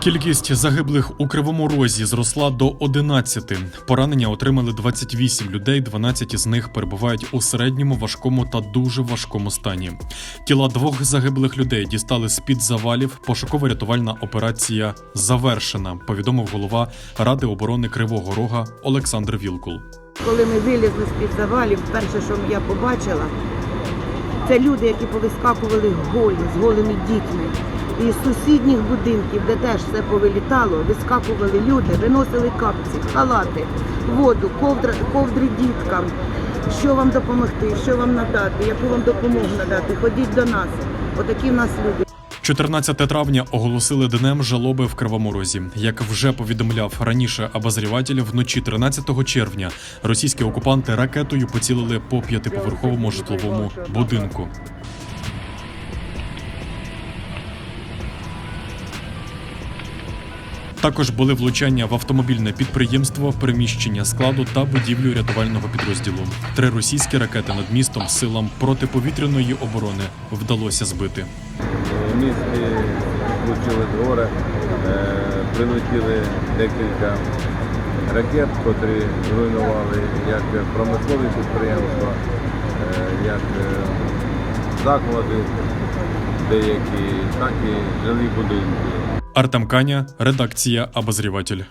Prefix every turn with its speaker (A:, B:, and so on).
A: Кількість загиблих у кривому розі зросла до 11. Поранення отримали 28 людей. 12 із них перебувають у середньому важкому та дуже важкому стані. Тіла двох загиблих людей дістали з під завалів. Пошуково-рятувальна операція завершена. Повідомив голова Ради оборони Кривого Рога Олександр Вілкул.
B: Коли ми вилізли з-під завалів, перше, що я побачила, це люди, які повискакували голі, з голими дітьми. І сусідніх будинків, де теж все повилітало, вискакували люди, виносили капці, халати, воду, ковдра, ковдри діткам. Що вам допомогти, що вам надати, яку вам допомогу надати, ходіть до нас. Отакі в нас люди.
A: 14 травня оголосили днем жалоби в Кривому Розі. Як вже повідомляв раніше обозріватель, вночі 13 червня російські окупанти ракетою поцілили по п'ятиповерховому житловому будинку. Також були влучання в автомобільне підприємство, приміщення складу та будівлю рятувального підрозділу. Три російські ракети над містом силам протиповітряної оборони вдалося збити.
C: В місті влучили двори, е, прилетіли декілька ракет, котрі зруйнували як промислові підприємства, е, як е, заклади деякі, так і жилі будинки.
A: Артем Каня, редакція Обозріватель.